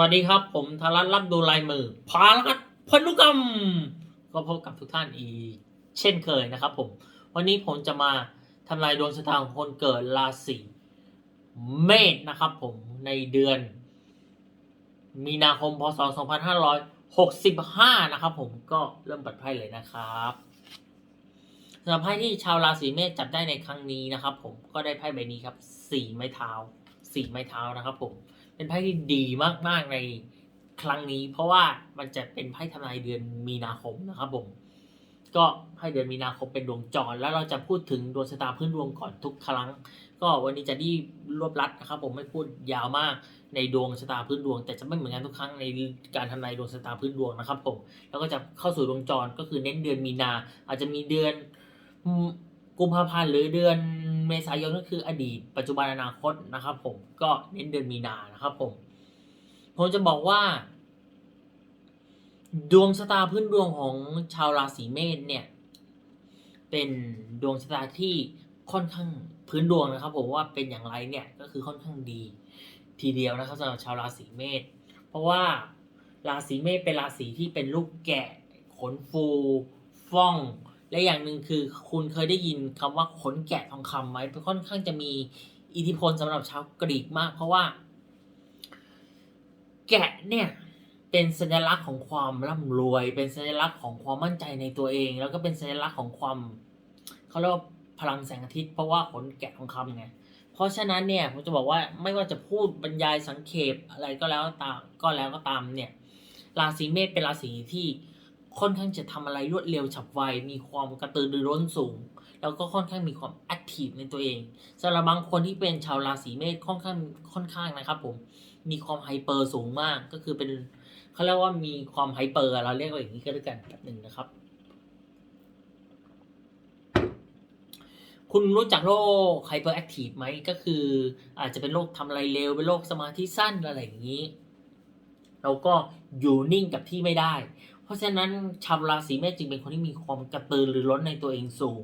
วัสดีครับ ผมธารัตน์รับดูลายมือพารัตน์พนุกรรม ก็พบกับทุกท่านอีกเช่นเคยนะครับ ผม วันนี้ผมจะมาทำลายดวงชะตาของคนเกิดราศีเมษนะครับ ผมในเดือน มีนาคมพศ 2565 นะครับ ผมก็เริ่มปิดไพ่เลยนะครับสำหรับไพ่ที่ชาวราศีเมษจับได้ในครั้งนี้นะครับ ผมก็ได้ไพ่ใบนี้ครับสี่ไม้เท้าสี่ไม้เท้านะครับ ผม เป็นไพ่ที่ดีมากๆในครั้งนี้ เพราะว่ามันจะเป็นไพ่ทำนายเดือนมีนาคมนะครับผมก็ไพ่เดือนมีนาคมเป็นดวงจรแล้วเราจะพูดถึงดวงชะตาพื้นดวงก่อนทุกครั้ง ก็วันนี้จะดีรวบรัดนะครับ ผมไม่พูดยาวมากในดวงชะตาพื้นดวง แต่จะไม่เหมือนกันทุกครั้งในการทำนายดวงชะตาพื้นดวงนะครับ ผมแล้วก็จะเข้าสู่ดวงจรก็คือเน้นเดือนมีนา อาจจะมีเดือนกุมภาพันธ์หรือเดือน เมษายนก็คืออดีต ปัจจุบันอนาคตนะครับผมก็เน้นเดือนมีนานะครับผมผมจะบอกว่า ดวงชะตาพื้นดวงของชาวราศีเมษเนี่ยเป็นดวงชะตาที่ค่อนข้างพื้นดวงนะครับ ผมว่าเป็นอย่างไรเนี่ยก็คือค่อนข้างดีทีเดียวนะครับสำหรับชาวราศีเมษเพราะว่าราศีเมษเป็นราศีที่เป็นลูกแกะขนฟู ฟ่อง และอย่างหนึ่งคือคุณเคยได้ยินคำว่าขนแกะทองคำไหมค่อนข้างจะมีอิทธิพลสำหรับชาวกรีกมาก เพราะว่า แกะเนี่ยเป็นสัญลักษณ์ของความร่ำรวย เป็นสัญลักษณ์ของความมั่นใจในตัวเอง แล้วก็เป็นสัญลักษณ์ของความเขาเรียกว่าพลังแสงอาทิตย์เพราะว่าขนแกะทองคำไงเพราะฉะนั้นเนี่ยผมจะบอกว่าไม่ว่าจะพูดบรรยายสังเขปอะไรก็แล้วตามก็แล้วก็ตามเนี่ยราศีเมษเป็นราศีที่ ค่อนข้างจะทำอะไรรวดเร็วฉับไว มีความกระตือรือร้นสูง แล้วก็ค่อนข้างมีความแอคทีฟในตัวเองสำหรับบางคนที่เป็นชาวราศีเมษค่อนข้างค่อนข้างนะครับ ผมมีความไฮเปอร์สูงมากก็คือเป็นเขาเรียกว่ามีความไฮเปอร์เราเรียกว่าอย่างนี้ก็แล้วกันแบบหนึ่งนะครับ คุณรู้จักโรคไฮเปอร์แอคทีฟไหมก็คือ อาจจะเป็นโรคทำอะไรเร็วเป็นโรคสมาธิสั้นอะไรอย่างนี้เราก็อยู่นิ่งกับที่ไม่ได้ เพราะฉะนั้นชาวราศีเมษจึงเป็นคนที่มีความกระตือรือร้นในตัวเองสูง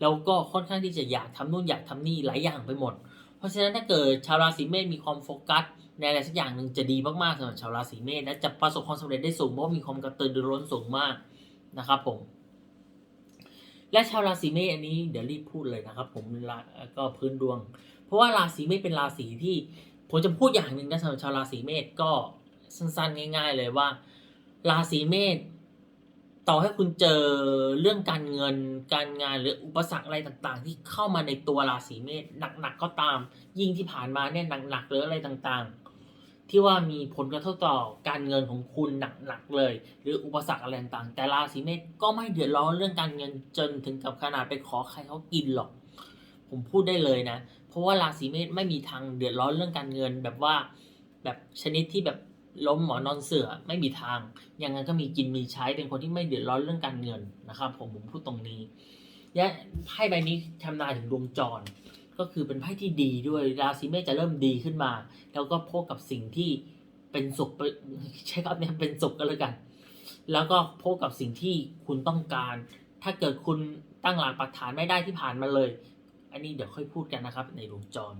แล้วก็ค่อนข้างที่จะอยากทำนู่นอยากทำนี่หลายอย่างไปหมด เพราะฉะนั้นถ้าเกิดชาวราศีเมษมีความโฟกัสในอะไรสักอย่างหนึ่งจะดีมากๆสำหรับชาวราศีเมษและจะประสบความสำเร็จได้สูงเพราะมีความกระตือรือร้นสูงมากนะครับผม และชาวราศีเมษอันนี้เดี๋ยวรีบพูดเลยนะครับผมก็พื้นดวง เพราะว่าราศีเมษเป็นราศีที่ผมจะพูดอย่างหนึ่งนะสำหรับชาวราศีเมษก็สั้นๆง่าย ๆ เลยว่า ราศีเมษต่อให้คุณเจอเรื่องการเงินการงานหรืออุปสรรคอะไรต่างๆ ที่เข้ามาในตัวราศีเมษหนักๆก็ตาม ยิ่งที่ผ่านมาเนี่ยหนักๆหรืออะไรต่างๆ ที่ว่ามีผลกระทบต่อการเงินของคุณหนักๆเลย หรืออุปสรรคอะไรต่างๆ แต่ราศีเมษก็ไม่เดือดร้อนเรื่องการเงินจนถึงกับขนาดไปขอใครเขากินหรอก ผมพูดได้เลยนะ เพราะว่าราศีเมษไม่มีทางเดือดร้อนเรื่องการเงินแบบว่าแบบชนิดที่แบบ ล้มหมอนอนเสือไม่มีทาง ยังไงก็มีกินมีใช้เป็นคนที่ไม่เดือดร้อนเรื่องการเงินนะครับ ผมผมพูดตรงนี้และไพ่ใบนี้ทำนายถึงดวงจร ก็คือเป็นไพ่ที่ดีด้วยราศีเมษจะเริ่มดีขึ้นมา แล้วก็พบกับสิ่งที่เป็นสุขใช้คำนี้เป็นสุขก็แล้วกัน แล้วก็พบกับสิ่งที่คุณต้องการ ถ้าเกิดคุณตั้งหลักปักฐานไม่ได้ที่ผ่านมาเลย อันนี้เดี๋ยวค่อยพูดกันนะครับในดวงจร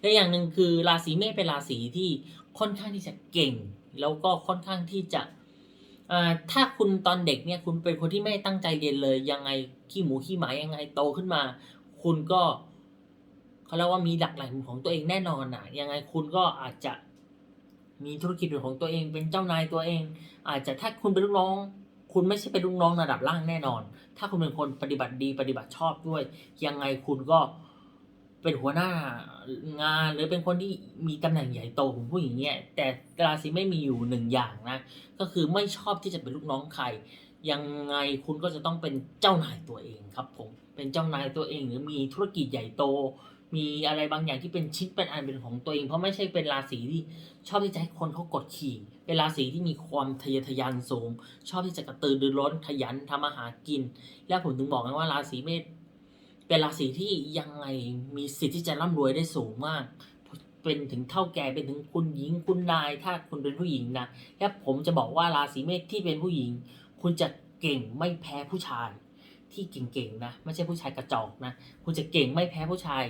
และอย่างหนึ่งคือราศีเมษเป็นราศีที่ ค่อนข้างที่จะเก่ง แล้วก็ค่อนข้างที่จะถ้าคุณตอนเด็กเนี่ยคุณเป็นคนที่ไม่ตั้งใจเรียนเลย ยังไงขี้หมูขี้หมายังไงโตขึ้นมา คุณก็เขาเรียกว่ามีหลักแหล่งของตัวเองแน่นอนอะยังไงคุณก็อาจจะมีธุรกิจเป็นของตัวเองเป็นเจ้านายตัวเอง อาจจะถ้าคุณเป็นลูกน้อง คุณไม่ใช่เป็นลูกน้องระดับล่างแน่นอน ถ้าคุณเป็นคนปฏิบัติดีปฏิบัติชอบด้วย ยังไงคุณก็เป็นหัวหน้า งานหรือเป็นคนที่มีตำแหน่งใหญ่โตผมพูดอย่างเงี้ยแต่ราศีไม่มีอยู่หนึ่งอย่างนะก็คือไม่ชอบที่จะเป็นลูกน้องใคร ยังไงคุณก็จะต้องเป็นเจ้านายตัวเองครับผมเป็นเจ้านายตัวเองหรือมีธุรกิจใหญ่โต มีอะไรบางอย่างที่เป็นชิ้นเป็นอันเป็นของตัวเอง เพราะไม่ใช่เป็นราศีที่ชอบที่จะให้คนเขากดขี่เป็นราศีที่มีความทะเยอทะยานสูง ชอบที่จะกระตือรือร้นขยันทำอาหารกิน และผมถึงบอกไงว่าราศีเมษ เป็นราศีที่ยังไงมีสิทธิ์ที่จะร่ำรวยได้สูงมาก เป็นถึงเท่าแก่เป็นถึงคุณหญิงคุณนาย ถ้าคุณเป็นผู้หญิงนะและผมจะบอกว่าราศีเมษที่เป็นผู้หญิง คุณจะเก่งไม่แพ้ผู้ชาย ที่เก่งๆนะไม่ใช่ผู้ชายกระจอกนะคุณจะเก่งไม่แพ้ผู้ชาย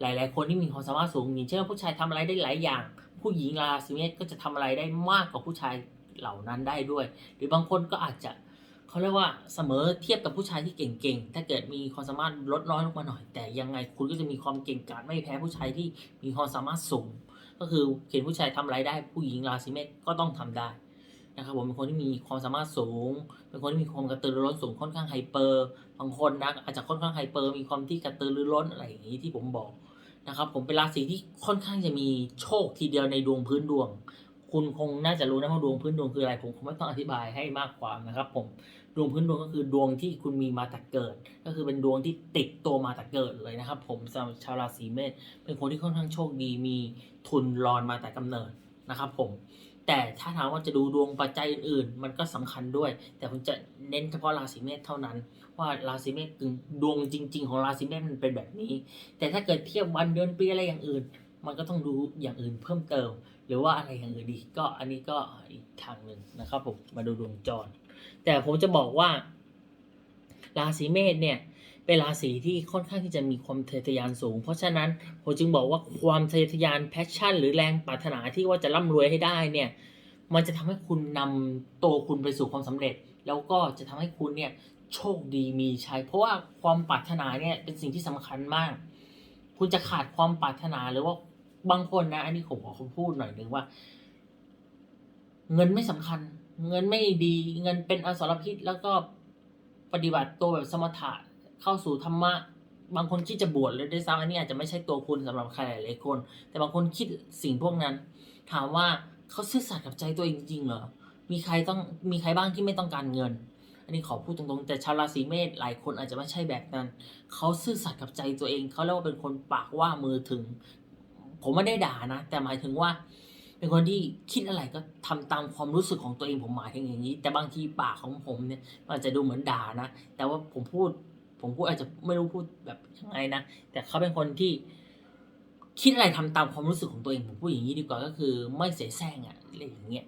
หลาย ๆ คนที่มีความสามารถสูงอย่างเช่นว่าผู้ชายทำอะไรได้หลายอย่าง ผู้หญิงราศีเมษก็จะทำอะไรได้มากกว่าผู้ชายเหล่านั้นได้ด้วย หรือบางคนก็อาจจะ เขาเรียกว่าเสมอเทียบกับผู้ชายที่เก่งๆ ถ้าเกิดมีความสามารถลดน้อยลงมาหน่อย แต่ยังไงคุณก็จะมีความเก่งกาจไม่แพ้ผู้ชายที่มีความสามารถสูง ก็คือเห็นผู้ชายทำอะไรได้ผู้หญิงราศีเมษก็ต้องทำได้นะครับผมเป็นคนที่มีความสามารถสูง เป็นคนที่มีความกระตือรือร้นสูงค่อนข้างไฮเปอร์บางคนนะอาจจะค่อนข้างไฮเปอร์มีความที่กระตือรือร้นอะไรอย่างนี้ที่ผมบอกนะครับผมเป็นราศีที่ค่อนข้างจะมีโชคทีเดียวในดวงพื้นดวง คุณคงน่าจะรู้นะว่าดวงพื้นดวงคืออะไร ผมคงไม่ต้องอธิบายให้มากความนะครับผม ดวงพื้นดวงก็คือดวงที่คุณมีมาแต่เกิด ก็คือเป็นดวงที่ติดตัวมาแต่เกิดเลยนะครับ ผมสำหรับชาวราศีเมษเป็นคนที่ค่อนข้างโชคดีมีทุนรอนมาแต่กำเนิดนะครับ ผม แต่ถ้าถามว่าจะดูดวงปัจจัยอื่น ๆ มันก็สำคัญด้วย แต่ผมจะเน้นเฉพาะราศีเมษเท่านั้น ว่าราศีเมษดวงจริง ๆ ของราศีเมษมันเป็นแบบนี้ แต่ถ้าเกิดเทียบวันเดือนปีอะไรอย่างอื่น มันก็ต้องดูอย่างอื่นเพิ่มเติม หรือว่าอะไรอย่างอื่นดีก็อันนี้ก็อีกทางหนึ่งนะครับผมมาดูดวงจร แต่ผมจะบอกว่า ราศีเมษเนี่ยเป็นราศีที่ค่อนข้างที่จะมีความทะเยอทะยานสูง เพราะฉะนั้นผมจึงบอกว่าความทะเยอทะยานแพชชั่น หรือแรงปรารถนาที่ว่าจะร่ำรวยให้ได้เนี่ยมันจะทำให้คุณนำตัวคุณไปสู่ความสำเร็จ แล้วก็จะทำให้คุณเนี่ยโชคดีมีชัยเพราะว่าความปรารถนาเนี่ยเป็นสิ่งที่สำคัญมาก คุณจะขาดความปรารถนาหรือว่าบางคนนะ อันนี้ผมขอพูดหน่อยหนึ่งว่า เงินไม่สำคัญ เงินไม่ดีเงินเป็นอสรพิษแล้วก็ปฏิบัติตัวแบบสมถะเข้าสู่ธรรมะ บางคนคิดจะบวชเลยด้วยซ้ำอันนี้อาจจะไม่ใช่ตัวคุณสำหรับใครหลายคน แต่บางคนคิดสิ่งพวกนั้น ถามว่าเขาซื่อสัตย์กับใจตัวเองจริงเหรอมีใครต้องมีใครบ้างที่ไม่ต้องการเงิน อันนี้ขอพูดตรงๆ แต่ชาวราศีเมษหลายคนอาจจะไม่ใช่แบบนั้น เขาซื่อสัตย์กับใจตัวเอง เขาเรียกว่าเป็นคนปากว่ามือถึง ผมไม่ได้ด่านะ แต่หมายถึงว่า เป็นคนที่คิดอะไรก็ทำตามความรู้สึกของตัวเองผมหมายถึงอย่างนี้ แต่บางทีปากของผมเนี่ยอาจจะดูเหมือนด่านะแต่ว่าผมพูด ผมพูดอาจจะไม่รู้พูดแบบยังไงนะแต่เขาเป็นคนที่คิดอะไรทำตามความรู้สึกของตัวเองผมพูดอย่างนี้ดีกว่าก็คือ ไม่เสแสร้งอะอะไรอย่างเงี้ย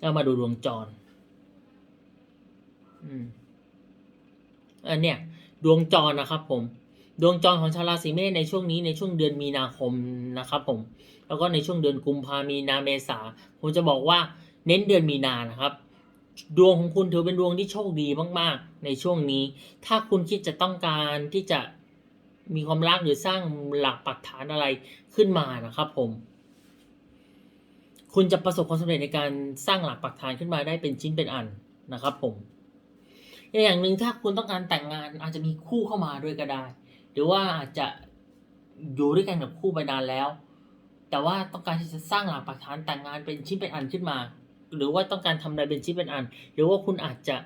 แล้วมาดูดวงจร อืมอันเนี้ยดวงจรนะครับผม ดวงจรของชาวราศีเมษในช่วงนี้ในช่วงเดือนมีนาคมนะครับผมแล้วก็ในช่วงเดือนกุมภามีนาเมษาผมจะบอกว่าเน้นเดือนมีนานะครับ ดวงของคุณถือเป็นดวงที่โชคดีมากๆ ในช่วงนี้ ถ้าคุณคิดจะต้องการที่จะมีความรักหรือสร้างหลักปักฐานอะไรขึ้นมานะครับผม คุณจะประสบความสำเร็จในการสร้างหลักปักฐานขึ้นมาได้เป็นชิ้นเป็นอันนะครับผม อย่างหนึ่งถ้าคุณต้องการแต่งงานอาจจะมีคู่เข้ามาด้วยก็ได้ หรือว่าอาจจะอยู่ด้วยกันกับคู่ไปนานแล้ว แต่ว่าต้องการที่จะสร้างหลักปักฐานแต่งงานเป็นชิ้นเป็นอันขึ้นมา หรือว่าต้องการทำอะไรเป็นชิ้นเป็นอัน หรือว่าคุณอาจจะ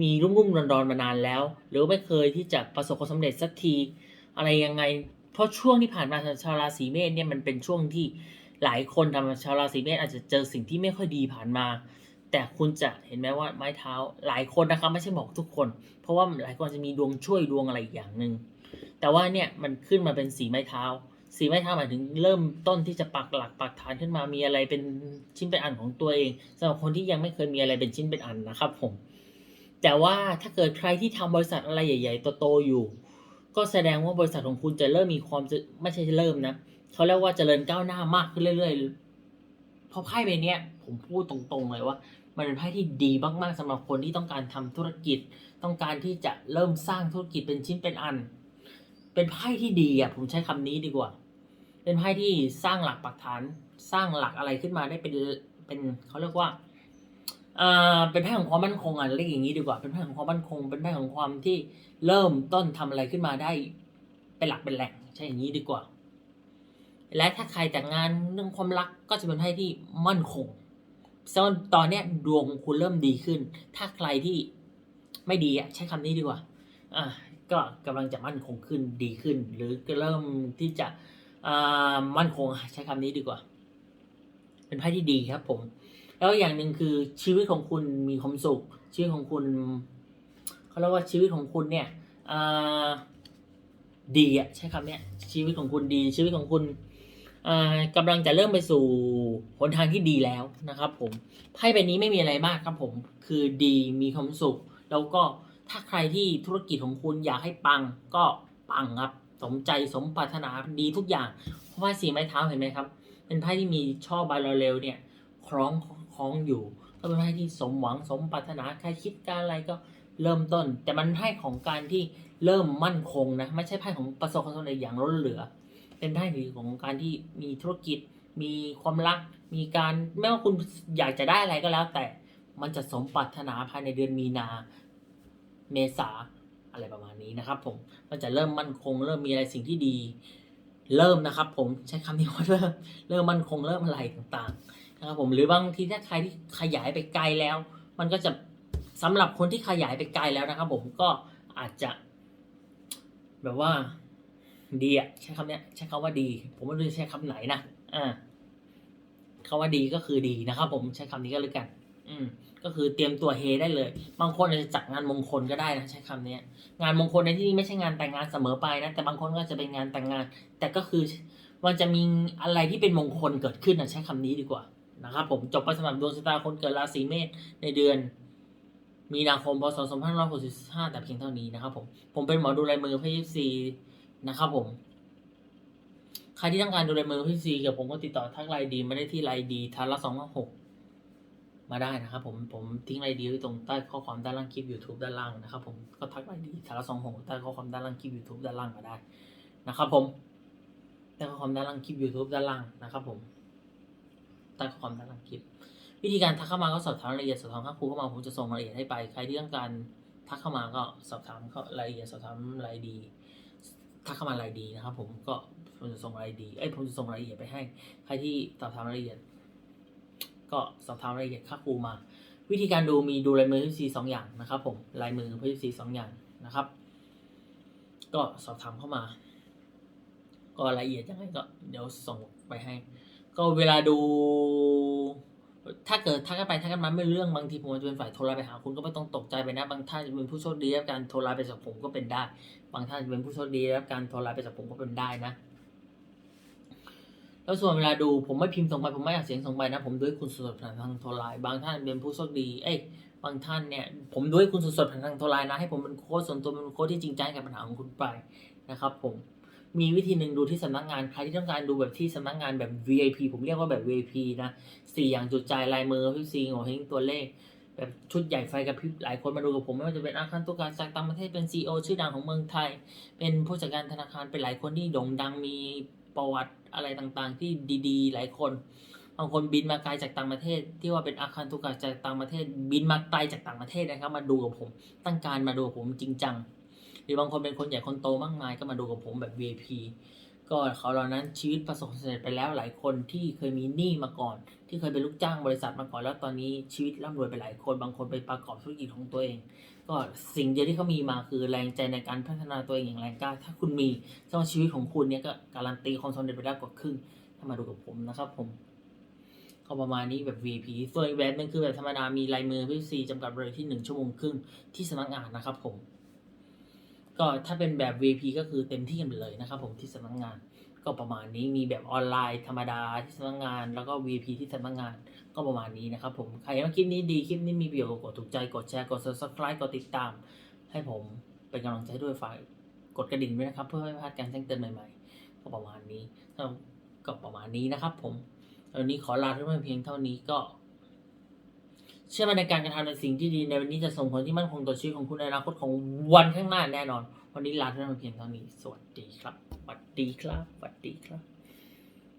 มีรุ่มๆรอนๆมานานแล้ว หรือไม่เคยที่จะประสบความสำเร็จสักทีอะไรยังไง เพราะช่วงที่ผ่านมาชาวราศีเมษเนี่ยมันเป็นช่วงที่หลายคนทำชาวราศีเมษอาจจะเจอสิ่งที่ไม่ค่อยดีผ่านมา แต่คุณจะเห็นไหมว่าไม้เท้าหลายคนนะครับไม่ใช่บอกทุกคน เพราะว่าหลายคนจะมีดวงช่วยดวงอะไรอีกอย่างหนึ่ง แต่ว่าเนี่ยมันขึ้นมาเป็นสีไม้เท้า สีไม้เท้าหมายถึงเริ่มต้นที่จะปักหลักปักฐานขึ้นมามีอะไรเป็นชิ้นเป็นอันของตัวเองสำหรับคนที่ยังไม่เคยมีอะไรเป็นชิ้นเป็นอันนะครับผม แต่ว่าถ้าเกิดใครที่ทำบริษัทอะไรใหญ่ๆโตๆอยู่ ก็แสดงว่าบริษัทของคุณจะเริ่มมีความไม่ใช่เริ่มนะเขาเรียกว่าเจริญก้าวหน้ามากขึ้นเรื่อยๆเพราะไพ่ใบนี้ยผมพูดตรงๆเลยว่ามันเป็นไพ่ที่ดีมากๆสำหรับคนที่ต้องการทำธุรกิจ ต้องการที่จะเริ่มสร้างธุรกิจเป็นชิ้นเป็นอัน เป็นไพ่ที่ดีอะผมใช้คำนี้ดีกว่า เป็นไพ่ที่สร้างหลักปักฐานสร้างหลักอะไรขึ้นมาได้เป็นเป็นเขาเรียกว่าอ่าเป็นไพ่ของความมั่นคงอะเรียกอย่างนี้ดีกว่า เป็นไพ่ของความมั่นคง เป็นไพ่ของความที่เริ่มต้นทำอะไรขึ้นมาได้ เป็นหลักเป็นแหล่งใช่อย่างนี้ดีกว่า และถ้าใครแต่งงานเรื่องความรักก็จะเป็นไพ่ที่มั่นคงซึ่งตอนเนี้ยดวงคุณเริ่มดีขึ้น ถ้าใครที่ไม่ดีอะใช้คำนี้ดีกว่า อ่า ก็กำลังจะมั่นคงขึ้นดีขึ้น หรือก็เริ่มที่จะมั่นคงใช้คำนี้ดีกว่า เป็นไพ่ที่ดีครับผม แล้วอย่างหนึ่งคือชีวิตของคุณมีความสุข ชีวิตของคุณเขาเรียกว่าชีวิตของคุณเนี่ยดีอะใช้คำเนี้ยชีวิตของคุณดีชีวิตของคุณอ่ากำลังจะเริ่มไปสู่หนทางที่ดีแล้วนะครับผมไพ่ใบนี้ไม่มีอะไรมากครับผมคือดีมีความสุข แล้วก็ ถ้าใครที่ธุรกิจของคุณอยากให้ปังก็ปังครับ สมใจสมปรารถนาดีทุกอย่าง เพราะว่าสีไม้เท้าเห็นไหมครับ เป็นไพ่ที่มีช่อใบลอเร็วเนี่ยคล้องคล้องอยู่ก็เป็นไพ่ที่สมหวังสมปรารถนาใครคิดการอะไรก็เริ่มต้น แต่มันไพ่ของการที่เริ่มมั่นคงนะไม่ใช่ไพ่ของประสบความสำเร็จอย่างล้นเหลือ เป็นไพ่ของการที่มีธุรกิจ มีความรัก มีการไม่ว่าคุณอยากจะได้อะไรก็แล้ว แต่มันจะสมปรารถนาภายในเดือนมีนา เมษาอะไรประมาณนี้นะครับ ผมมันจะเริ่มมั่นคง เริ่มมีอะไรสิ่งที่ดี เริ่มนะครับ ผมใช้คำนี้ว่าเริ่มเริ่มมั่นคงเริ่มอะไรต่างๆนะครับผมหรือบางทีถ้าใครที่ขยายไปไกลแล้ว มันก็จะสำหรับคนที่ขยายไปไกลแล้วนะครับ ผมก็อาจจะ แบบว่าดีอะใช้คำเนี้ยใช้คำว่าดี ผมไม่รู้จะใช้คำไหนนะอ่าคำว่าดีก็คือดีนะครับ ผมใช้คำนี้ก็แล้วกัน อืม ก็คือเตรียมตัวเฮได้เลย บางคนอาจจะจัดงานมงคลก็ได้นะใช้คำเนี้ย งานมงคลในที่นี้ไม่ใช่งานแต่งงานเสมอไปนะ แต่บางคนก็จะเป็นงานแต่งงาน แต่ก็คือมันจะมีอะไรที่เป็นมงคลเกิดขึ้นนะใช้คำนี้ดีกว่านะครับผมจบไปสำหรับดวงชะตาคนเกิดราศีเมษในเดือน มีนาคมพศ2565แต่เพียงเท่านี้นะครับผมผมเป็นหมอดูลายมือพี่ซีนะครับผมใครที่ต้องการดูลายมือพี่ซีกับผมก็ติดต่อทักไลน์ดีมาได้ที่ไลน์ดีทันละสองหก มาได้นะครับผมผมทิ้งไอเดียไว้ตรงใต้ข้อความด้านล่างคลิป YouTube ด้านล่างนะครับผมก็ทักไอเดียสารสองหงใต้ข้อความด้านล่างคลิป YouTube ด้านล่างมาได้นะครับผมใต้ข้อความด้านล่างคลิป YouTube ด้านล่างนะครับผมใต้ข้อความด้านล่างคลิป วิธีการทักเข้ามาก็สอบถามรายละเอียดสอบถามข้าครูเข้ามาผมจะส่งรายละเอียดให้ไป ใครที่ต้องการทักเข้ามาก็สอบถามเข้ารายละเอียดสอบถามรายดีทักเข้ามารายดีนะครับ ผมก็ผมจะส่งรายดีเอ้ยผมจะส่งรายละเอียดไปให้ ใครที่สอบถามรายละเอียด ก็สอบถามรายละเอียดค่าครูมา วิธีการดูมีดูลายมือพีซีสองอย่างนะครับ ผมลายมือพีซีสองอย่างนะครับ ก็สอบถามเข้ามา ก็รายละเอียดยังไงก็เดี๋ยวส่งไปให้ ก็เวลาดูถ้าเกิดทักกันไปทักกันมาไม่เรื่องบางทีผมจะเป็นฝ่ายโทรไลน์ไปหาคุณก็ไม่ต้องตกใจไปนะบางท่านจะเป็นผู้โชคดีรับการโทรไลน์ไปจากผมก็เป็นได้ บางท่านจะเป็นผู้โชคดีรับการโทรไลน์ไปจากผมก็เป็นได้นะ แล้วส่วนเวลาดูผมไม่พิมพ์ส่งไปผมไม่อยากเสียงส่งไปนะ ผมด้วยคุณสดผ่านทางโทรไลน์บางท่านเป็นผู้โชคดีเอ้ยบางท่านเนี่ยผมด้วยคุณสดผ่านทางโทรไลน์นะให้ผมเป็นโค้ชส่วนตัวเป็นโค้ชที่จริงใจกับปัญหาของคุณไปนะครับผมมีวิธีหนึ่งดูที่สำนักงานใครที่ต้องการดูแบบที่สำนักงานแบบ VIP ผมเรียกว่าแบบ VIP นะสี่อย่างจุดใจลายมือพี่ซีโงเฮงตัวเลข แบบชุดใหญ่ไฟกระพริบหลายคนมาดูกับผมไม่ว่าจะเป็นอาคารตุกาจากต่างประเทศเป็นซีอชื่อดังของเมืองไทย เป็นผู้จัดการธนาคารเป็นหลายคนที่โด่งดังมีประวัติอะไรต่างๆ ที่ดีๆ หลายคนบางคนบินมาไกลจากต่างประเทศ ที่ว่าเป็นอาคารตุกาจากต่างประเทศ บินมาไกลจากต่างประเทศนะครับ มาดูกับผมตั้งการมาดูกับผมจริงจังหรือบางคนเป็นคนใหญ่คนโตมากมายก็มาดูกับผมแบบ VIP ก็เขาเหล่านั้นชีวิตประสบความสำเร็จไปแล้วหลายคนที่เคยมีหนี้มาก่อน ที่เคยเป็นลูกจ้างบริษัทมาก่อนแล้วตอนนี้ชีวิตร่ำรวยไปหลายคนบางคนไปประกอบธุรกิจของตัวเอง ก็สิ่งเดียวที่เขามีมาคือแรงใจในการพัฒนาตัวเองอย่างแรงกล้า ถ้าคุณมีแสดงชีวิตของคุณเนี่ยก็การันตีความสำเร็จไปแล้วกว่าครึ่งถ้ามาดูกับผมนะครับผมก็ประมาณนี้แบบ VIP ส่วนอีกแบบนึงคือแบบธรรมดามีลายมือพี่ซีจำกัดเวลยที่หนึ่งชั่วโมงครึ่งที่สำนักงานนะครับผม ก็ถ้าเป็นแบบ V P ก็คือเต็มที่กันไปเลยนะครับผมที่สำนักงานก็ประมาณนี้มีแบบออนไลน์ธรรมดาที่สำนักงาน แล้วก็ V P ที่สำนักงานก็ประมาณนี้นะครับผมใครว่าคลิปนี้ดีคลิปนี้มีประโยชน์กดถูกใจกดแชร์กด subscribe กดติดตาม ให้ผมเป็นกำลังใจด้วยฝายกดกระดิ่งด้วยนะครับ เพื่อไม่พลาดการแจ้งเตือนใหม่ๆ ก็ประมาณนี้ก็ประมาณนี้นะครับผมวันนี้ขอลาทุกท่านเพียงเท่านี้ก็ เชื่อมั่นในการกระทำในสิ่งที่ดีในวันนี้จะส่งผลที่มั่นคงต่อชีวิตของคุณในอนาคตของวันข้างหน้าแน่นอน วันนี้ลาทุกท่านเพียงเท่านี้ สวัสดีครับสวัสดีครับสวัสดีครับ